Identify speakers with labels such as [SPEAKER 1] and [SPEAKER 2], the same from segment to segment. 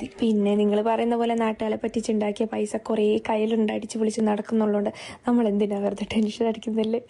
[SPEAKER 1] കരുതി പിന്നെ നിങ്ങൾ പറയുന്ന പോലെ നാട്ടുകാരെ പറ്റിച്ചുണ്ടാക്കിയ പൈസ കുറേ കയ്യിലുണ്ട്. അടിച്ച് പൊളിച്ച് നടക്കുന്നുള്ളതുകൊണ്ട് നമ്മൾ എന്തിനാ വെറുതെ ടെൻഷൻ അടിക്കുന്നില്ലേ?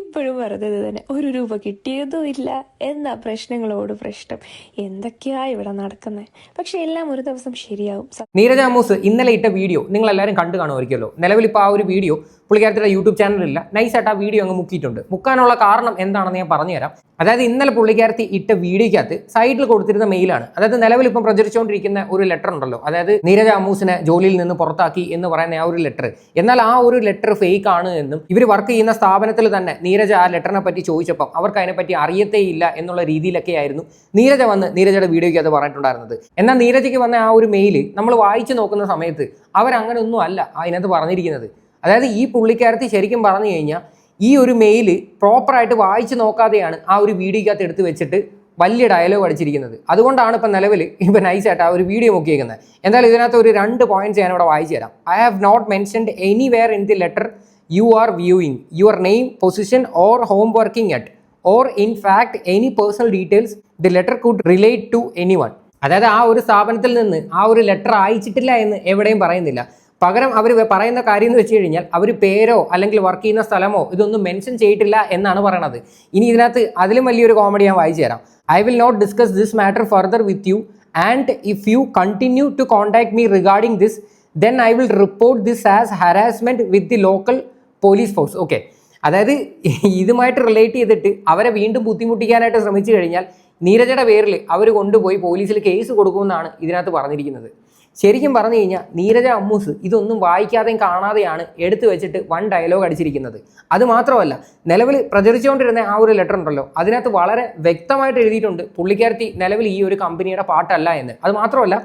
[SPEAKER 1] ഇപ്പോഴും വെറുതെ ഇത് തന്നെ. ഒരു രൂപ കിട്ടിയതും ഇല്ല. എന്നാ പ്രശ്നങ്ങളോട് പ്രശ്നം. എന്തൊക്കെയാ ഇവിടെ നടക്കുന്നത് പക്ഷെ എല്ലാം ഒരു ദിവസം ശരിയാവും.
[SPEAKER 2] നീരജ മൂസ് ഇന്നലെ ഇട്ട വീഡിയോ നിങ്ങൾ എല്ലാവരും കണ്ടു കാണുമായിരിക്കുമല്ലോ. നിലവിൽ ഇപ്പോൾ ആ ഒരു വീഡിയോ പുള്ളിക്കാരത്തിയുടെ യൂട്യൂബ് ചാനലില്ല നൈസായിട്ട് ആ വീഡിയോ അങ്ങ് മുക്കിയിട്ടുണ്ട്. മുക്കാനുള്ള കാരണം എന്താണെന്ന് ഞാൻ പറഞ്ഞു തരാം അതായത് ഇന്നലെ പുള്ളിക്കാരത്തി ഇട്ട വീഡിയോയ്ക്കകത്ത് സൈഡിൽ കൊടുത്തിരുന്ന മെയിലാണ് അതായത് നിലവിൽ ഇപ്പം പ്രചരിച്ചുകൊണ്ടിരിക്കുന്ന ഒരു ലെറ്റർ ഉണ്ടല്ലോ. അതായത് നീരജ് അമൂസിനെ ജോലിയിൽ നിന്ന് പുറത്താക്കി എന്ന് പറയുന്ന ആ ഒരു ലെറ്റർ എന്നാൽ ആ ഒരു ലെറ്റർ ഫേക്ക് ആണ് എന്നും ഇവർ വർക്ക് ചെയ്യുന്ന സ്ഥാപനത്തിൽ തന്നെ നീരജ് ആ ലെറ്ററിനെ പറ്റി ചോദിച്ചപ്പം അവർക്ക് അതിനെപ്പറ്റി അറിയത്തേ ഇല്ല എന്നുള്ള രീതിയിലൊക്കെ ആയിരുന്നു നീരജ വന്ന് നീരജയുടെ വീഡിയോയ്ക്ക് അത് പറഞ്ഞിട്ടുണ്ടായിരുന്നത്. എന്നാൽ നീരജയ്ക്ക് വന്ന ആ ഒരു മെയിൽ നമ്മൾ വായിച്ചു നോക്കുന്ന സമയത്ത് അവരങ്ങനെ ഒന്നും അല്ല അതിനകത്ത് പറഞ്ഞിരിക്കുന്നത്. അതായത് ഈ പുള്ളിക്കാരത്തി ശരിക്കും പറഞ്ഞു കഴിഞ്ഞാൽ ഈ ഒരു മെയിൽ പ്രോപ്പറായിട്ട് വായിച്ചു നോക്കാതെയാണ് ആ ഒരു വീഡിയോക്കകത്ത് എടുത്ത് വെച്ചിട്ട് വലിയ ഡയലോഗ് അടിച്ചിരിക്കുന്നത്. അതുകൊണ്ടാണ് ഇപ്പം നിലവിൽ ഇപ്പം നൈസായിട്ട് ആ ഒരു വീഡിയോ നോക്കിയേക്കുന്നത് എന്തായാലും ഇതിനകത്ത് ഒരു രണ്ട് പോയിന്റ്സ് ഞാൻ ഇവിടെ വായിച്ചു തരാം. I have not mentioned anywhere in the letter you are viewing your name position or home working at or in fact any personal details the letter could relate to any one അതായത് ആ ഒരു സ്ഥാപനത്തിൽ നിന്ന് ആ ഒരു letter അയച്ചിട്ടില്ല എന്ന് എവിടെയും പറയുന്നില്ല. പകരം അവർ പറയുന്ന കാര്യം എന്ന് വെച്ച് കഴിഞ്ഞാൽ അവർ പേരോ അല്ലെങ്കിൽ വർക്ക് ചെയ്യുന്ന സ്ഥലമോ ഇതൊന്നും മെൻഷൻ ചെയ്തിട്ടില്ല എന്നാണ് പറയണത്. ഇനി ഇതിനകത്ത് അതിലും വലിയൊരു കോമഡി ഞാൻ വായിച്ചു തരാം. I will not discuss this matter further with you and if you continue to contact me regarding this then I will report this as harassment with the local police force okay അതായത് ഇതുമായിട്ട് relate ചെയ്തിട്ട് അവരെ വീണ്ടും ബുദ്ധിമുട്ടിക്കാനായിട്ട് ശ്രമിച്ചു കഴിഞ്ഞാൽ നീരജയുടെ പേരിൽ അവർ കൊണ്ടുപോയി പോലീസിൽ കേസ് കൊടുക്കുമെന്നാണ് ഇതിനകത്ത് പറഞ്ഞിരിക്കുന്നത്. ശരിക്കും പറഞ്ഞു കഴിഞ്ഞാൽ നീരജ അമ്മൂസ് ഇതൊന്നും വായിക്കാതെയും കാണാതെയാണ് എടുത്തു വെച്ചിട്ട് വൺ ഡയലോഗ് അടിച്ചിരിക്കുന്നത്. അത് മാത്രമല്ല നിലവിൽ പ്രചരിച്ചുകൊണ്ടിരുന്ന ആ ഒരു ലെറ്റർ ഉണ്ടല്ലോ അതിനകത്ത് വളരെ വ്യക്തമായിട്ട് എഴുതിയിട്ടുണ്ട് പുള്ളിക്കാരത്തി നിലവിൽ ഈ ഒരു കമ്പനിയുടെ പാട്ടല്ല എന്ന്. അത് മാത്രമല്ല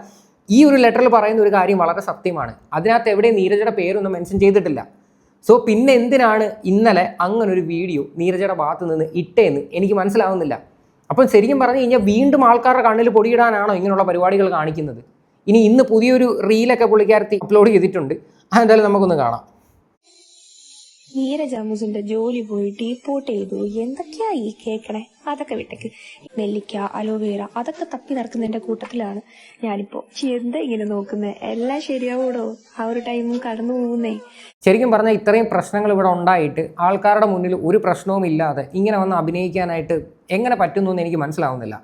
[SPEAKER 2] ഈ ഒരു ലെറ്ററിൽ പറയുന്ന ഒരു കാര്യം വളരെ സത്യമാണ്. അതിനകത്ത് എവിടെ നീരജയുടെ പേരൊന്നും മെൻഷൻ ചെയ്തിട്ടില്ല. സോ പിന്നെ എന്തിനാണ് ഇന്നലെ അങ്ങനെ ഒരു വീഡിയോ നീരജയുടെ ഭാഗത്ത് നിന്ന് ഇട്ടേന്ന് എനിക്ക് മനസ്സിലാവുന്നില്ല. അപ്പം ശരിക്കും പറഞ്ഞു കഴിഞ്ഞാൽ വീണ്ടും ആൾക്കാരുടെ കണ്ണിൽ പൊടിയിടാനാണോ ഇങ്ങനെയുള്ള പരിപാടികൾ കാണിക്കുന്നത്? ഇനി ഇന്ന് പുതിയൊരു റീലൊക്കെ പുള്ളിക്കാരത്തി അപ്ലോഡ് ചെയ്തിട്ടുണ്ട്. അതെന്തായാലും നമുക്കൊന്ന് കാണാം.
[SPEAKER 1] നീരജ് അമുസിന്റെ ജോലി പോയി ഡീപ്പോർട്ട് ചെയ്തു. എന്തൊക്കെയാ ഈ കേക്കണേ? അതൊക്കെ വിട്ടേക്ക്. നെല്ലിക്ക അലോവേര അതൊക്കെ തപ്പി നടക്കുന്നതിന്റെ കൂട്ടത്തിലാണ് ഞാനിപ്പോ. എന്താ ഇങ്ങനെ നോക്കുന്നത് എല്ലാം ശരിയാവൂടോ? ആ ഒരു ടൈമും കടന്നു പോകുന്നേ.
[SPEAKER 2] ശരിക്കും പറഞ്ഞാൽ ഇത്രയും പ്രശ്നങ്ങൾ ഇവിടെ ഉണ്ടായിട്ട് ആൾക്കാരുടെ മുന്നിൽ ഒരു പ്രശ്നവും ഇല്ലാതെ ഇങ്ങനെ വന്ന് അഭിനയിക്കാനായിട്ട് എങ്ങനെ പറ്റുന്നു എന്ന് എനിക്ക് മനസ്സിലാവുന്നില്ല.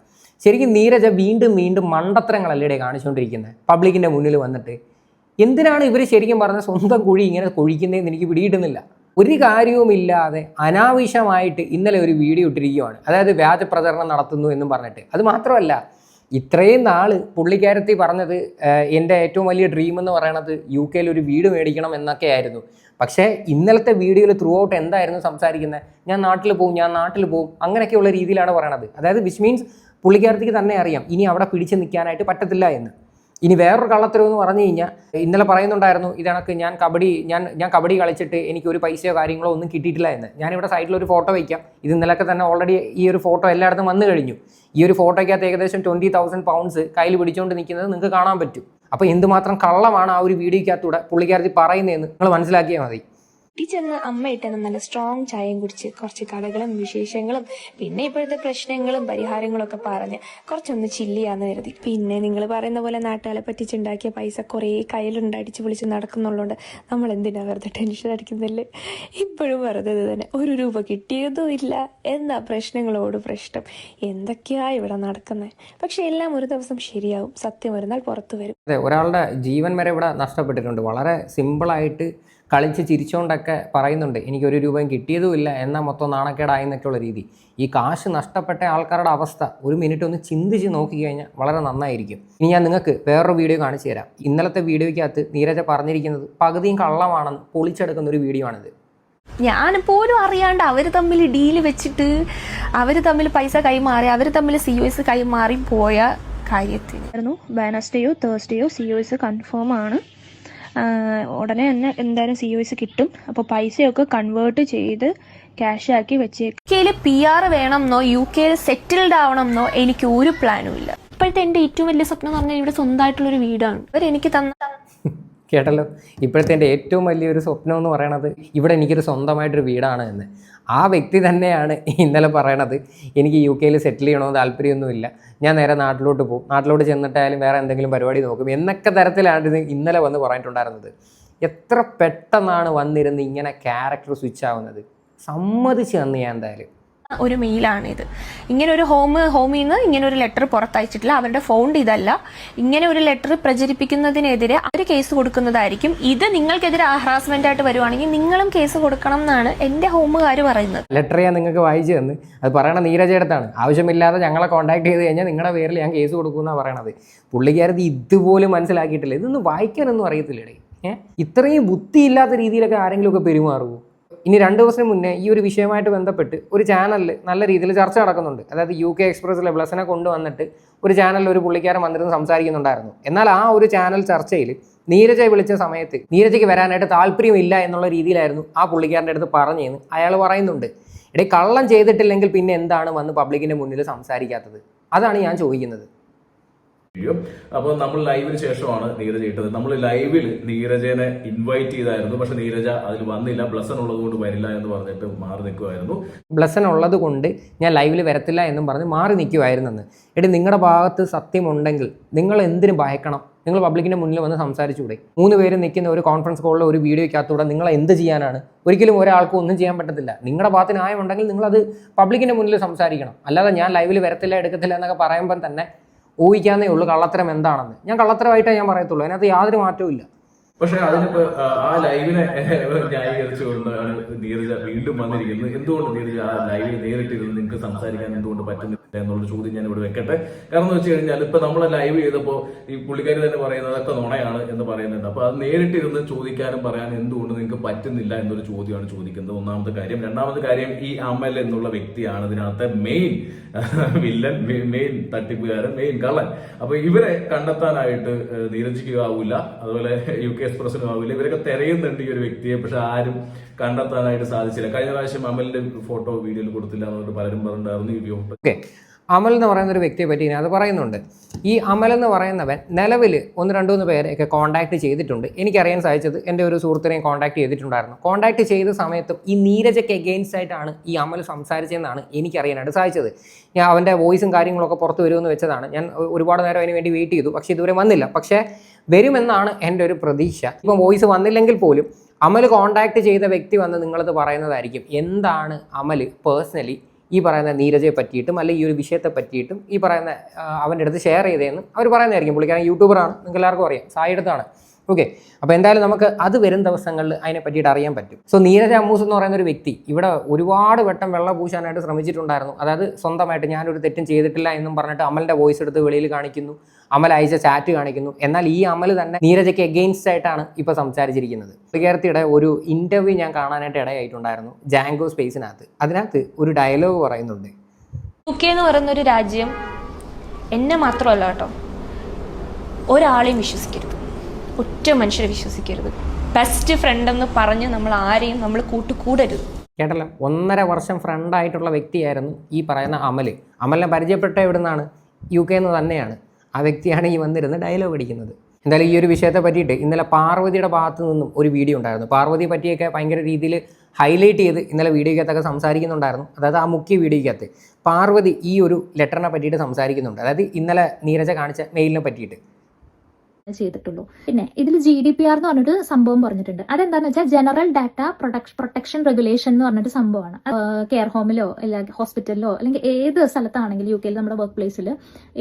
[SPEAKER 2] ശരിക്കും നീരജ വീണ്ടും വീണ്ടും മണ്ടത്തരങ്ങളല്ലേ കാണിച്ചുകൊണ്ടിരിക്കുന്നത്? പബ്ലിക്കിന്റെ മുന്നിൽ വന്നിട്ട്. എന്തിനാണ് ഇവർ ശരിക്കും പറഞ്ഞ സ്വന്തം കുഴി ഇങ്ങനെ കുഴിക്കുന്നതെന്ന് എനിക്ക് പിടിയിട്ടുന്നില്ല ഒരു കാര്യവുമില്ലാതെ അനാവശ്യമായിട്ട് ഇന്നലെ ഒരു വീഡിയോ ഇട്ടിരിക്കുകയാണ്. അതായത് വ്യാജ പ്രചരണം നടത്തുന്നു എന്നും പറഞ്ഞിട്ട്. അത് മാത്രമല്ല ഇത്രയും നാൾ പുള്ളിക്കാരത്തി പറഞ്ഞത് എന്റെ ഏറ്റവും വലിയ ഡ്രീം എന്ന് പറയണത് യു കെയിൽ ഒരു വീട് മേടിക്കണം എന്നൊക്കെ ആയിരുന്നു പക്ഷേ ഇന്നലത്തെ വീഡിയോയിൽ ത്രൂ ഔട്ട് എന്തായിരുന്നു സംസാരിക്കുന്നത്? ഞാൻ നാട്ടിൽ പോകും ഞാൻ നാട്ടിൽ പോകും അങ്ങനെയൊക്കെയുള്ള രീതിയിലാണ് പറയണത്. അതായത് വിച്ച് മീൻസ് പുള്ളിക്കാരത്തിക്ക് തന്നെ അറിയാം ഇനി അവിടെ പിടിച്ച് നിൽക്കാനായിട്ട് പറ്റത്തില്ല എന്ന്. ഇനി വേറൊരു കള്ളത്തരം എന്ന് പറഞ്ഞു കഴിഞ്ഞാൽ ഇന്നലെ പറയുന്നുണ്ടായിരുന്നു ഇതണക്ക് ഞാൻ കബഡി ഞാൻ ഞാൻ കബഡി കളിച്ചിട്ട് എനിക്ക് ഒരു പൈസയോ കാര്യങ്ങളോ ഒന്നും കിട്ടിയിട്ടില്ല എന്ന്. ഞാനിവിടെ സൈഡിൽ ഒരു ഫോട്ടോ വയ്ക്കാം ഇത് ഇന്നലൊക്കെ തന്നെ ഓൾറെഡി ഈ ഒരു ഫോട്ടോ എല്ലായിടത്തും വന്നു കഴിഞ്ഞു. ഈ ഒരു ഫോട്ടോയ്ക്കകത്ത് ഏകദേശം ട്വന്റി തൗസൻഡ് പൗണ്ട്സ് കയ്യിൽ പിടിച്ചുകൊണ്ട് നിൽക്കുന്നത് നിങ്ങൾക്ക് കാണാൻ പറ്റും. അപ്പോൾ എന്തുമാത്രം കള്ളമാണ് ആ ഒരു വീഡിയോയ്ക്കകത്തൂടെ പുള്ളിക്കാരത്തി പറയുന്നതെന്ന് നിങ്ങൾ മനസ്സിലാക്കിയാൽ മതി.
[SPEAKER 1] വീട്ടിൽ ചെന്ന് അമ്മ ഇട്ടെന്ന് നല്ല സ്ട്രോങ് ചായയും കുടിച്ച് കുറച്ച് കഥകളും വിശേഷങ്ങളും പിന്നെ ഇപ്പോഴത്തെ പ്രശ്നങ്ങളും പരിഹാരങ്ങളും ഒക്കെ പറഞ്ഞ് കുറച്ചൊന്ന് ചില്ലിയാന്ന് കരുതി. പിന്നെ നിങ്ങൾ പറയുന്ന പോലെ നാട്ടുകാരെ പറ്റിച്ചുണ്ടാക്കിയ പൈസ കുറേ കയ്യിലുണ്ട് അടിച്ച് വിളിച്ച് നടക്കുന്നുള്ളതുകൊണ്ട് നമ്മൾ എന്തിനാ വെറുതെ ടെൻഷൻ അടിക്കുന്നില്ലേ? ഇപ്പോഴും വെറുതെ തന്നെ. ഒരു രൂപ കിട്ടിയതും ഇല്ല. എന്താ പ്രശ്നങ്ങളോട് പ്രശ്നം? എന്തൊക്കെയാ ഇവിടെ നടക്കുന്നത് പക്ഷെ എല്ലാം ഒരു ദിവസം ശരിയാവും. സത്യം വരുന്നാൽ പുറത്തു വരും.
[SPEAKER 2] ഒരാളുടെ ജീവൻ വരെ ഇവിടെ നഷ്ടപ്പെട്ടിട്ടുണ്ട്. വളരെ സിമ്പിളായിട്ട് കളിച്ച് ചിരിച്ചുകൊണ്ടൊക്കെ പറയുന്നുണ്ട് എനിക്ക് ഒരു രൂപയും കിട്ടിയതുമില്ല എന്നാൽ മൊത്തം നാണക്കേടായി എന്നൊക്കെയുള്ള രീതി. ഈ കാശ് നഷ്ടപ്പെട്ട ആൾക്കാരുടെ അവസ്ഥ ഒരു മിനിറ്റ് ഒന്ന് ചിന്തിച്ച് നോക്കിക്കഴിഞ്ഞാൽ വളരെ നന്നായിരിക്കും. ഇനി ഞാൻ നിങ്ങൾക്ക് വേറൊരു വീഡിയോ കാണിച്ചു തരാം. ഇന്നലത്തെ വീഡിയോയ്ക്കകത്ത് നീരജ പറഞ്ഞിരിക്കുന്നത് പകുതിയും കള്ളമാണെന്ന് പൊളിച്ചെടുക്കുന്ന ഒരു വീഡിയോ ആണിത്.
[SPEAKER 3] ഞാൻ പോലും അറിയാണ്ട് അവർ തമ്മിൽ ഡീൽ വെച്ചിട്ട് അവർ തമ്മിൽ പൈസ കൈമാറി അവർ തമ്മിൽ സി ഒ എസ് കൈമാറി പോയ കാര്യത്തിന്.
[SPEAKER 4] വെനസ്ഡേയോ തേഴ്സ്ഡേയോ സി ഒ എസ് കൺഫേം ആണ്. ഉടനെ തന്നെ എന്തായാലും സി ഒ എസ് കിട്ടും. അപ്പോൾ പൈസയൊക്കെ കൺവേർട്ട് ചെയ്ത് ക്യാഷ് ആക്കി വെച്ചേക്കും.
[SPEAKER 3] കെയിൽ പി ആർ വേണമെന്നോ യു കെയിൽ സെറ്റിൽഡ് ആവണമെന്നോ എനിക്ക് ഒരു പ്ലാനും ഇല്ല. ഇപ്പോഴത്തെ എന്റെ ഏറ്റവും വലിയ സ്വപ്നം എന്ന് പറഞ്ഞാൽ ഇവിടെ സ്വന്തമായിട്ടുള്ളൊരു വീടാണ്. അവർ എനിക്ക് തന്ന
[SPEAKER 2] കേട്ടല്ലോ? ഇപ്പോഴത്തെ എന്റെ ഏറ്റവും വലിയൊരു സ്വപ്നം എന്ന് പറയണത് ഇവിടെ എനിക്കൊരു സ്വന്തമായിട്ടൊരു വീടാണ് എന്ന്. ആ വ്യക്തി തന്നെയാണ് ഇന്നലെ പറയണത് എനിക്ക് യു കെയിൽ സെറ്റിൽ ചെയ്യണമെന്ന് താല്പര്യമൊന്നുമില്ല. ഞാൻ നേരെ നാട്ടിലോട്ട് പോകും. നാട്ടിലോട്ട് ചെന്നിട്ടായാലും വേറെ എന്തെങ്കിലും പരിപാടി നോക്കും. എന്നൊക്കെ തരത്തിലാണ് ഇന്നലെ വന്ന് പറഞ്ഞിട്ടുണ്ടായിരുന്നത്. എത്ര പെട്ടെന്നാണ് വന്നിരുന്ന് ഇങ്ങനെ ക്യാരക്ടർ സ്വിച്ച് ആവുന്നത്? സമ്മതിച്ച് തന്നു ഞാൻ എന്തായാലും.
[SPEAKER 3] ഒരു മെയിലാണ് ഇത് ഇങ്ങനെ ഒരു ഹോം ഹോമിൽ നിന്ന് ഇങ്ങനെ ഒരു ലെറ്റർ പുറത്തയച്ചിട്ടില്ല. അവരുടെ ഫോണ്ട് ഇതല്ല. ഇങ്ങനെ ഒരു ലെറ്റർ പ്രചരിപ്പിക്കുന്നതിനെതിരെ അവർ കേസ് കൊടുക്കുന്നതായിരിക്കും. ഇത് നിങ്ങൾക്കെതിരെ ഹറാസ്മെന്റ് ആയിട്ട് വരുവാണെങ്കിൽ നിങ്ങളും കേസ് കൊടുക്കണം എന്നാണ് എന്റെ ഹോമുകാർ പറയുന്നത്.
[SPEAKER 2] ലെറ്റർ ഞാൻ നിങ്ങൾക്ക് വായിച്ചു തന്ന്. അത് പറയണ നീരജേടത്താണ് ആവശ്യമില്ലാതെ ഞങ്ങളെ കോൺടാക്ട് ചെയ്ത് കഴിഞ്ഞാൽ നിങ്ങളുടെ പേരിൽ ഞാൻ കേസ് കൊടുക്കുമെന്നാണ് പറയണത്. പുള്ളിക്കാരത് ഇതുപോലും മനസ്സിലാക്കിയിട്ടില്ല. ഇതൊന്നും വായിക്കാനൊന്നും അറിയത്തില്ലേ ഏഹ് ഇത്രയും ബുദ്ധിയില്ലാത്ത രീതിയിലൊക്കെ ആരെങ്കിലുമൊക്കെ പെരുമാറുമോ ഇനി രണ്ട് ദിവസം മുന്നേ ഈ ഒരു വിഷയമായിട്ട് ബന്ധപ്പെട്ട് ഒരു ചാനലിൽ നല്ല രീതിയിൽ ചർച്ച നടക്കുന്നുണ്ട്. അതായത് യു കെ എക്സ്പ്രസ്സിലെ ബ്ലസിനെ കൊണ്ടുവന്നിട്ട് ഒരു ചാനലിൽ ഒരു പുള്ളിക്കാരൻ വന്നിരുന്ന് സംസാരിക്കുന്നുണ്ടായിരുന്നു. എന്നാൽ ആ ഒരു ചാനൽ ചർച്ചയിൽ നീരജയെ വിളിച്ച സമയത്ത് നീരജയ്ക്ക് വരാനായിട്ട് താല്പര്യമില്ല എന്നുള്ള രീതിയിലായിരുന്നു ആ പുള്ളിക്കാരന്റെ അടുത്ത് പറഞ്ഞതെന്ന് അയാൾ പറയുന്നുണ്ട്. ഇടയിൽ കള്ളം ചെയ്തിട്ടില്ലെങ്കിൽ പിന്നെ എന്താണ് വന്ന് പബ്ലിക്കിന്റെ മുന്നിൽ സംസാരിക്കാത്തത്? അതാണ് ഞാൻ ചോദിക്കുന്നത്.
[SPEAKER 5] വീഡിയോ അപ്പോൾ നമ്മൾ ലൈവിന് ശേഷമാണ് നീരജ ഇട്ടത്. നമ്മൾ ലൈവിൽ നീരജനെ ഇൻവൈറ്റ് ചെയ്തായിരുന്നു. പക്ഷെ നീരജ അതിൽ വന്നില്ല. ബ്ലസൺ ഉള്ളത് കൊണ്ട് വരില്ല എന്ന് പറഞ്ഞിട്ട് മാറി നിൽക്കുമായിരുന്നു
[SPEAKER 2] ബ്ലസ്സൻ ഉള്ളത് കൊണ്ട് ഞാൻ ലൈവിൽ വരത്തില്ല എന്നും പറഞ്ഞ് മാറി നിൽക്കുമായിരുന്നെന്ന് എടി നിങ്ങളുടെ ഭാഗത്ത് സത്യമുണ്ടെങ്കിൽ നിങ്ങൾ എന്തിനു ഭയക്കണം? നിങ്ങൾ പബ്ലിക്കിന്റെ മുന്നിൽ വന്ന് സംസാരിച്ചുകൂടെ? മൂന്ന് പേര് നിൽക്കുന്ന ഒരു കോൺഫറൻസ് കോളിൽ ഒരു വീഡിയോയ്ക്കകത്തൂടെ നിങ്ങൾ എന്ത് ചെയ്യാനാണ്? ഒരിക്കലും ഒരാൾക്കും ഒന്നും ചെയ്യാൻ പറ്റത്തില്ല. നിങ്ങളുടെ ഭാഗത്ത് ന്യായമുണ്ടെങ്കിൽ നിങ്ങളത് പബ്ലിക്കിന്റെ മുന്നിൽ സംസാരിക്കണം. അല്ലാതെ ഞാൻ ലൈവിൽ വരത്തില്ല എടുക്കത്തില്ല എന്നൊക്കെ പറയുമ്പോൾ തന്നെ ഊഹിക്കാന്നേ ഉള്ളൂ കള്ളത്തരം എന്താണെന്ന്. ഞാൻ കള്ളത്തരമായിട്ടേ ഞാൻ പറയത്തുള്ളൂ. അതിനകത്ത് യാതൊരു മാറ്റവും ഇല്ല
[SPEAKER 5] പക്ഷെ അതിനിപ്പോ ആ, ലൈവിനെ ന്യായീകരിച്ചുകൊണ്ടാണ് നീരജ വീണ്ടും വന്നിരിക്കുന്നത്. എന്തുകൊണ്ട് നീരജ ആ ലൈവിൽ നേരിട്ടിരുന്ന് നിങ്ങൾക്ക് സംസാരിക്കാൻ എന്തുകൊണ്ട് പറ്റുന്നില്ല എന്നുള്ള ചോദ്യം ഞാൻ ഇവിടെ വെക്കട്ടെ. കാരണം വെച്ച് കഴിഞ്ഞാൽ ഇപ്പൊ നമ്മൾ ലൈവ് ചെയ്തപ്പോൾ ഈ പുള്ളിക്കാരി തന്നെ പറയുന്നത് അതൊക്കെ നുണയാണ് എന്ന് പറയുന്നുണ്ട്. അപ്പൊ അത് നേരിട്ടിരുന്ന് ചോദിക്കാനും പറയാനും എന്തുകൊണ്ട് നിങ്ങൾക്ക് പറ്റുന്നില്ല എന്നൊരു ചോദ്യമാണ് ചോദിക്കുന്നത്. ഒന്നാമത്തെ കാര്യം. രണ്ടാമത്തെ കാര്യം ഈ അമൽ എന്നുള്ള വ്യക്തിയാണ് ഇതിനകത്തെ മെയിൻ വില്ലൻ മെയിൻ തട്ടിപ്പുകാരൻ മെയിൻ കള്ളൻ. അപ്പൊ ഇവരെ കണ്ടെത്താനായിട്ട് നീരജിക്കാവൂല അതുപോലെ യു കെ എക്സ്പ്രസിനും ആവില്ല. ഇവരൊക്കെ തിരയുന്നുണ്ട് ഈ ഒരു വ്യക്തിയെ പക്ഷെ ആരും കണ്ടെത്താനായിട്ട് സാധിച്ചില്ല. കഴിഞ്ഞ പ്രാവശ്യം അമലിന്റെ ഫോട്ടോ വീഡിയോയിൽ കൊടുത്തില്ല എന്നിട്ട് പലരും പറഞ്ഞിട്ടുണ്ടായിരുന്നു ഈ
[SPEAKER 2] ഓക്കെ അമൽ എന്ന് പറയുന്ന ഒരു വ്യക്തിയെ പറ്റി അത് പറയുന്നുണ്ട്. ഈ അമൽ എന്ന് പറയുന്നവൻ നിലവിൽ ഒന്ന് രണ്ടു മൂന്ന് പേരെയൊക്കെ കോൺടാക്ട് ചെയ്തിട്ടുണ്ട്. എനിക്കറിയാൻ സാധിച്ചത് എന്റെ ഒരു സുഹൃത്തിനെയും കോൺടാക്ട് ചെയ്തിട്ടുണ്ടായിരുന്നു. കോൺടാക്ട് ചെയ്ത സമയത്തും ഈ നീരജയ്ക്ക് എഗെയിൻസ്റ്റ് ആയിട്ടാണ് ഈ അമൽ സംസാരിച്ചതെന്നാണ് എനിക്കറിയാനായിട്ട് സാധിച്ചത്. ഞാൻ അവന്റെ വോയിസും കാര്യങ്ങളൊക്കെ പുറത്ത് വരുമെന്ന് വെച്ചതാണ്. ഞാൻ ഒരുപാട് നേരം അതിന് വേണ്ടി വെയിറ്റ് ചെയ്തു. പക്ഷേ ഇതുവരെ വന്നില്ല. പക്ഷേ വരുമെന്നാണ് എന്റെ ഒരു പ്രതീക്ഷ. ഇപ്പം വോയിസ് വന്നില്ലെങ്കിൽ പോലും അമൽ കോൺടാക്ട് ചെയ്ത വ്യക്തി വന്ന് നിങ്ങളത് പറയുന്നതായിരിക്കും. എന്താണ് അമൽ പേഴ്സണലി ഈ പറയുന്ന നീരജയെ പറ്റിയിട്ടും അല്ലെങ്കിൽ ഈ ഒരു വിഷയത്തെ പറ്റിയിട്ടും ഈ പറയുന്ന അവന്റെ അടുത്ത് ഷെയർ ചെയ്തതെന്നും അവർ പറയുന്നതായിരിക്കും. പുള്ളിക്കാരൻ യൂട്യൂബറാണ് നിങ്ങൾക്ക് എല്ലാവർക്കും അറിയാം. സായി അടുത്താണ്. ഓക്കെ അപ്പോൾ എന്തായാലും നമുക്ക് അത് വരും ദിവസങ്ങളിൽ അതിനെ പറ്റിയിട്ട് അറിയാൻ പറ്റും. സോ നീരജ് അമ്മൂസ് എന്ന് പറയുന്ന ഒരു വ്യക്തി ഇവിടെ ഒരുപാട് വട്ടം വെള്ളം പൂശാനായിട്ട് ശ്രമിച്ചിട്ടുണ്ടായിരുന്നു. അതായത് സ്വന്തമായിട്ട് ഞാനൊരു തെറ്റും ചെയ്തിട്ടില്ല എന്നും പറഞ്ഞിട്ട് അമലിന്റെ വോയിസ് എടുത്ത് വെളിയിൽ കാണിക്കുന്നു. അമൽ അയച്ച ചാറ്റ് കാണിക്കുന്നു. എന്നാൽ ഈ അമൽ തന്നെ നീരജയ്ക്ക് എഗെയിൻസ്റ്റ് ആയിട്ടാണ് ഇപ്പോൾ സംസാരിച്ചിരിക്കുന്നത്. വിദ്യാർത്ഥിയുടെ ഒരു ഇന്റർവ്യൂ ഞാൻ കാണാനായിട്ട് ഇടയായിട്ടുണ്ടായിരുന്നു. ജാങ്കോ സ്പേസിനകത്ത് അതിനകത്ത് ഒരു ഡയലോഗ് പറയുന്നുണ്ട്.
[SPEAKER 3] യു എന്ന് പറയുന്ന ഒരു രാജ്യം എന്നെ മാത്രമല്ല കേട്ടോ. ഒരാളെയും വിശ്വസിക്കരുത്. ഒറ്റ മനുഷ്യരെ വിശ്വസിക്കരുത്. ബെസ്റ്റ് ഫ്രണ്ട് എന്ന് പറഞ്ഞ് നമ്മൾ ആരെയും നമ്മൾ കൂട്ടുകൂടരുത്.
[SPEAKER 2] കേട്ടല്ലോ? ഒന്നര വർഷം ഫ്രണ്ടായിട്ടുള്ള വ്യക്തിയായിരുന്നു ഈ പറയുന്ന അമൽ. അമലിനെ പരിചയപ്പെട്ട എവിടുന്നാണ് യു കെ എന്ന് തന്നെയാണ് ആ വ്യക്തിയാണ് ഈ വന്നിരുന്ന് ഡയലോഗ് അടിക്കുന്നത്. എന്തായാലും ഈ ഒരു വിഷയത്തെ പറ്റിയിട്ട് ഇന്നലെ പാർവതിയുടെ ഭാഗത്ത് നിന്നും ഒരു വീഡിയോ ഉണ്ടായിരുന്നു. പാർവതിയെ പറ്റിയൊക്കെ ഭയങ്കര രീതിയിൽ ഹൈലൈറ്റ് ചെയ്ത് ഇന്നലെ വീഡിയോക്കകത്തൊക്കെ സംസാരിക്കുന്നുണ്ടായിരുന്നു. അതായത് ആ മുഖ്യ വീഡിയോക്കകത്ത് പാർവതി ഈ ഒരു ലെറ്ററിനെ പറ്റിയിട്ട് സംസാരിക്കുന്നുണ്ട്. അതായത് ഇന്നലെ നീരജ കാണിച്ച മെയിലിനെ പറ്റിയിട്ട്.
[SPEAKER 6] ചെയ്തിട്ടുള്ളൂ. പിന്നെ ഇതിൽ ജി ഡി പി ആർ എന്ന് പറഞ്ഞൊരു സംഭവം പറഞ്ഞിട്ടുണ്ട്. അതെന്താന്ന് വെച്ചാൽ ജനറൽ ഡാറ്റ പ്രൊട്ടക്ഷൻ റെഗുലേഷൻ എന്ന് പറഞ്ഞൊരു സംഭവമാണ്. കെയർ ഹോമിലോ അല്ലെങ്കിൽ ഹോസ്പിറ്റലിലോ അല്ലെങ്കിൽ ഏത് സ്ഥലത്താണെങ്കിലും യു കെയിൽ നമ്മുടെ വർക്ക് പ്ലേസിൽ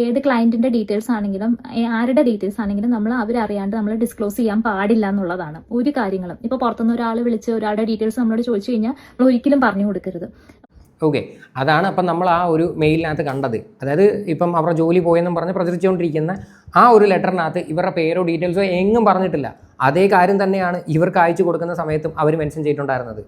[SPEAKER 6] ഏത് ക്ലയന്റിന്റെ ഡീറ്റെയിൽസ് ആണെങ്കിലും ആരുടെ ഡീറ്റെയിൽസ് ആണെങ്കിലും നമ്മൾ അവരറിയാണ്ട് നമ്മൾ ഡിസ്ക്ലോസ് ചെയ്യാൻ പാടില്ല എന്നുള്ളതാണ് ഒരു കാര്യങ്ങളും. ഇപ്പൊ പുറത്തുനിന്ന് ഒരാൾ വിളിച്ച് ഒരാളുടെ ഡീറ്റെയിൽസ് നമ്മളോട് ചോദിച്ചു കഴിഞ്ഞാൽ നമ്മൾ ഒരിക്കലും പറഞ്ഞു കൊടുക്കരുത്.
[SPEAKER 2] ഓക്കെ അതാണ് അപ്പം നമ്മൾ ആ ഒരു മെയിലിനകത്ത് കണ്ടത്. അതായത് ഇപ്പം അവരുടെ ജോലി പോയെന്നും പറഞ്ഞ് പ്രചരിച്ചുകൊണ്ടിരിക്കുന്ന ആ ഒരു ലെറ്ററിനകത്ത് ഇവരുടെ പേരോ ഡീറ്റെയിൽസോ എങ്ങും പറഞ്ഞിട്ടില്ല. അതേ കാര്യം തന്നെയാണ് ഇവർക്ക് അയച്ചു കൊടുക്കുന്ന സമയത്തും അവർ മെൻഷൻ ചെയ്തിട്ടുണ്ടായിരുന്നത്.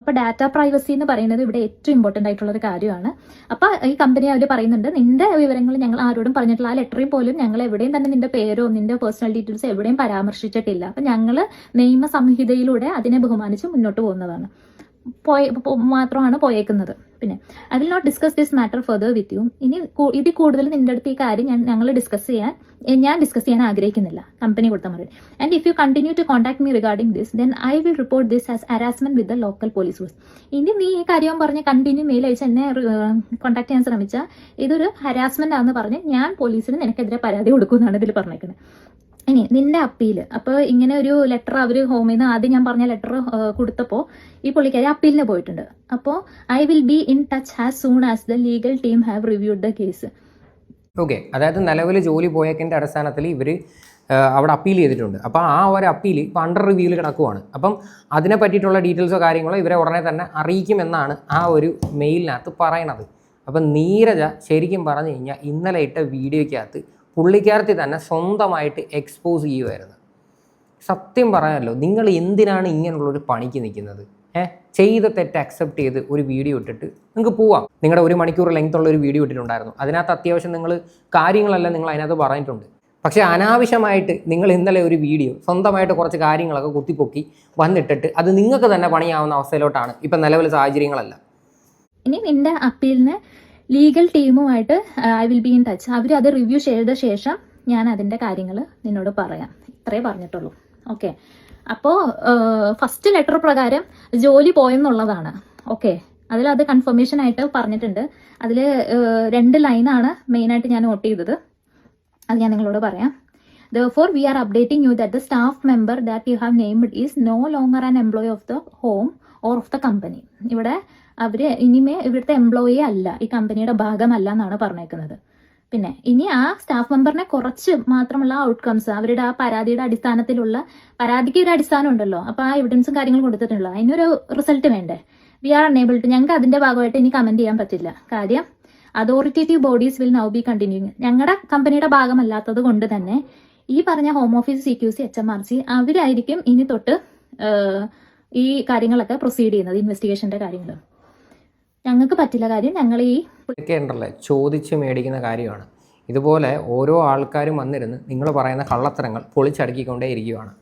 [SPEAKER 6] അപ്പോൾ ഡാറ്റ പ്രൈവസി എന്ന് പറയുന്നത് ഇവിടെ ഏറ്റവും ഇമ്പോർട്ടന്റ് ആയിട്ടുള്ള ഒരു കാര്യമാണ്. അപ്പോൾ ഈ കമ്പനി അവർ പറയുന്നുണ്ട് നിന്റെ വിവരങ്ങൾ ഞങ്ങൾ ആരോടും പറഞ്ഞിട്ടില്ല. ആ ലെറ്ററിൽ പോലും ഞങ്ങൾ എവിടെയും തന്നെ നിന്റെ പേരോ നിന്റെ പേഴ്സണൽ ഡീറ്റെയിൽസോ എവിടെയും പരാമർശിച്ചിട്ടില്ല. അപ്പൊ ഞങ്ങൾ നിയമ സംഹിതയിലൂടെ അതിനെ ബഹുമാനിച്ച് മുന്നോട്ട് പോകുന്നതാണ്. പോയ മാത്രമാണ് പോയേക്കുന്നത്. പിന്നെ I will not discuss this matter further with you ഇനി ഇതിൽ കൂടുതൽ നിന്റെ അടുത്ത് ഈ കാര്യം ഞാൻ ഞങ്ങൾ ഡിസ്കസ് ചെയ്യാൻ ഞാൻ ഡിസ്കസ് ചെയ്യാൻ ആഗ്രഹിക്കുന്നില്ല. കമ്പനി കൊടുത്ത മറുപടി and if you continue to contact me regarding this then I will report this as harassment with the local police force ഇനി നീ ഈ കാര്യം പറഞ്ഞ് കണ്ടിന്യൂ മെയിൽ അയച്ച് എന്നെ കോൺടാക്ട് ചെയ്യാൻ ശ്രമിച്ചാൽ ഇതൊരു ഹരാസ്മെന്റ് ആണെന്ന് പറഞ്ഞ് ഞാൻ പോലീസിന് നിനക്കെതിരെ പരാതി കൊടുക്കുമെന്നാണ് ഇതിൽ പറഞ്ഞേക്കുന്നത് ഇനി നിന്റെ അപ്പീൽ. അപ്പോൾ ഇങ്ങനെ ഒരു ലെറ്റർ അവർ ഹോമിൽ നിന്ന് ആദ്യം ഞാൻ പറഞ്ഞ ലെറ്റർ കൊടുത്തപ്പോൾ ഈ പുള്ളിക്കാരി അപ്പീലിന് പോയിട്ടുണ്ട്. അപ്പോൾ I will be in touch as soon as the legal team have reviewed the case
[SPEAKER 2] okay അതായത് നിലവിൽ ജോലി പോയേക്കിന്റെ അടിസ്ഥാനത്തിൽ ഇവർ അവിടെ അപ്പീൽ ചെയ്തിട്ടുണ്ട്. അപ്പോൾ ആ ഒരു അപ്പീൽ ഇപ്പോൾ അണ്ടർ റിവ്യൂവിൽ കിടക്കുവാണ്. അപ്പം അതിനെ പറ്റിയിട്ടുള്ള ഡീറ്റെയിൽസോ കാര്യങ്ങളോ ഇവരെ ഉടനെ തന്നെ അറിയിക്കുമെന്നാണ് ആ ഒരു മെയിലിനകത്ത് പറയണത്. അപ്പം നീരജ ശരിക്കും പറഞ്ഞു കഴിഞ്ഞാൽ ഇന്നലെ ഇട്ട വീഡിയോയ്ക്കകത്ത് പുള്ളിക്കാരത്തി തന്നെ സ്വന്തമായിട്ട് എക്സ്പോസ് ചെയ്യുമായിരുന്നു സത്യം പറയാമല്ലോ നിങ്ങൾ എന്തിനാണ് ഇങ്ങനെയുള്ളൊരു പണിക്ക് നിൽക്കുന്നത്? ഏഹ് ചെയ്ത തെറ്റ് അക്സെപ്റ്റ് ചെയ്ത് ഒരു വീഡിയോ ഇട്ടിട്ട് നിങ്ങൾക്ക് പോവാം. നിങ്ങളുടെ ഒരു മണിക്കൂർ ലെങ്ത് ഉള്ള ഒരു വീഡിയോ ഇട്ടിട്ടുണ്ടായിരുന്നു. അതിനകത്ത് അത്യാവശ്യം നിങ്ങൾ കാര്യങ്ങളല്ല നിങ്ങൾ അതിനകത്ത് പറഞ്ഞിട്ടുണ്ട്. പക്ഷേ അനാവശ്യമായിട്ട് നിങ്ങൾ ഇന്നലെ ഒരു വീഡിയോ സ്വന്തമായിട്ട് കുറച്ച് കാര്യങ്ങളൊക്കെ കുത്തിപ്പൊക്കി വന്നിട്ടിട്ട് അത് നിങ്ങൾക്ക് തന്നെ പണിയാവുന്ന അവസ്ഥയിലോട്ടാണ് ഇപ്പം നിലവിലെ സാഹചര്യങ്ങളല്ല.
[SPEAKER 6] ഇനി നിന്റെ അപ്പീലിന് legal ടീമുമായിട്ട് I will be in touch അവർ അത് റിവ്യൂ ചെയ്ത ശേഷം ഞാൻ അതിന്റെ കാര്യങ്ങൾ നിന്നോട് പറയാം. ഇത്രേ പറഞ്ഞിട്ടുള്ളൂ. ഓക്കെ അപ്പോൾ ഫസ്റ്റ് ലെറ്റർ പ്രകാരം ജോലി പോയെന്നുള്ളതാണ്. ഓക്കെ അതിൽ അത് കൺഫർമേഷൻ ആയിട്ട് പറഞ്ഞിട്ടുണ്ട്. അതിൽ രണ്ട് ലൈനാണ് മെയിനായിട്ട് ഞാൻ നോട്ട് ചെയ്തത്. അത് ഞാൻ നിങ്ങളോട് പറയാം. Therefore, we are updating you that the staff member that you have named is no longer an employee of the home or of the company ഇവിടെ അവർ ഇനിമേ ഇവിടുത്തെ എംപ്ലോയി അല്ല ഈ കമ്പനിയുടെ ഭാഗമല്ല എന്നാണ് പറഞ്ഞേക്കുന്നത്. പിന്നെ ഇനി ആ സ്റ്റാഫ് മെമ്പറിനെ കുറച്ച് മാത്രമുള്ള ഔട്ട്കംസ് അവരുടെ ആ പരാതിയുടെ അടിസ്ഥാനത്തിലുള്ള പരാതിക്ക് ഒരു അടിസ്ഥാനം ഉണ്ടല്ലോ അപ്പൊ ആ എവിഡൻസും കാര്യങ്ങളും കൊടുത്തിട്ടുണ്ടല്ലോ അതിനൊരു റിസൾട്ട് വേണ്ടേ? വി ആർ അൺഎബിൾ ടു ഞങ്ങൾക്ക് അതിന്റെ ഭാഗമായിട്ട് ഇനി കമന്റ് ചെയ്യാൻ പറ്റില്ല. കാര്യം authoritative bodies will now be continuing ഞങ്ങളുടെ കമ്പനിയുടെ ഭാഗമല്ലാത്തത് കൊണ്ട് തന്നെ ഈ പറഞ്ഞ home office C Q C H M R C അവരായിരിക്കും ഇനി തൊട്ട് ഈ കാര്യങ്ങളൊക്കെ പ്രൊസീഡ് ചെയ്യുന്നത് ഇൻവെസ്റ്റിഗേഷന്റെ കാര്യങ്ങൾ ഞങ്ങൾക്ക് പറ്റില്ല കാര്യം ഞങ്ങൾ ഈ
[SPEAKER 2] ഉണ്ടല്ലേ? ചോദിച്ച് മേടിക്കുന്ന കാര്യമാണ്. ഇതുപോലെ ഓരോ ആൾക്കാരും വന്നിരുന്ന് നിങ്ങൾ പറയുന്ന കള്ളത്തരങ്ങൾ പൊളിച്ചടുക്കിക്കൊണ്ടേ ഇരിക്കുകയാണ്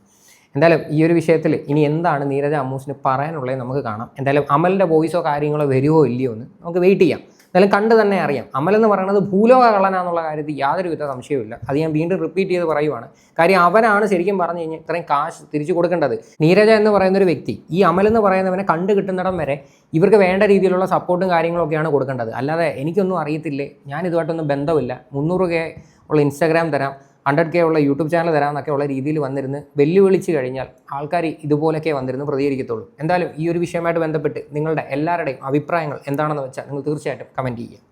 [SPEAKER 2] എന്തായാലും ഈ ഒരു വിഷയത്തിൽ ഇനി എന്താണ് നീരജ അമ്മൂസിന് പറയാനുള്ളത് നമുക്ക് കാണാം. എന്തായാലും അമലിന്റെ വോയിസോ കാര്യങ്ങളോ വരുമോ ഇല്ലയോ എന്ന് നമുക്ക് വെയിറ്റ് ചെയ്യാം. എന്തായാലും കണ്ട് തന്നെ അറിയാം. അമൽ എന്ന് പറയുന്നത് ഭൂലോക കള്ളനാന്നുള്ള കാര്യത്തിൽ യാതൊരുവിധ സംശയവുമില്ല. അത് ഞാൻ വീണ്ടും റിപ്പീറ്റ് ചെയ്ത് പറയുവാണ്. കാര്യം അവനാണ് ശരിക്കും പറഞ്ഞു കഴിഞ്ഞാൽ ഇത്രയും കാശ് തിരിച്ചു കൊടുക്കേണ്ടത്. നീരജ എന്ന് പറയുന്ന ഒരു വ്യക്തി ഈ അമൽ എന്ന് പറയുന്നവനെ കണ്ടു കിട്ടുന്നിടം വരെ ഇവർക്ക് വേണ്ട രീതിയിലുള്ള സപ്പോർട്ടും കാര്യങ്ങളൊക്കെയാണ് കൊടുക്കേണ്ടത്. അല്ലാതെ എനിക്കൊന്നും അറിയത്തില്ലേ? ഞാൻ ഇതുമായിട്ടൊന്നും ബന്ധമില്ല. മുന്നൂറ് കെ ഉള്ള ഇൻസ്റ്റാഗ്രാം തരാം. ഹൺഡ്രഡ് കെ ഉള്ള യൂട്യൂബ് ചാനൽ തരാമെന്നൊക്കെ ഉള്ള രീതിയിൽ വന്നിരുന്ന് വെല്ലുവിളിച്ച് കഴിഞ്ഞാൽ ആൾക്കാർ ഇതുപോലൊക്കെ വന്നിരുന്ന് പ്രതികരിക്കത്തുള്ളൂ. എന്തായാലും ഈ ഒരു വിഷയമായിട്ട് ബന്ധപ്പെട്ട് നിങ്ങളുടെ എല്ലാവരുടെയും അഭിപ്രായങ്ങൾ എന്താണെന്ന് വെച്ചാൽ നിങ്ങൾ തീർച്ചയായിട്ടും കമന്റ് ചെയ്യുക.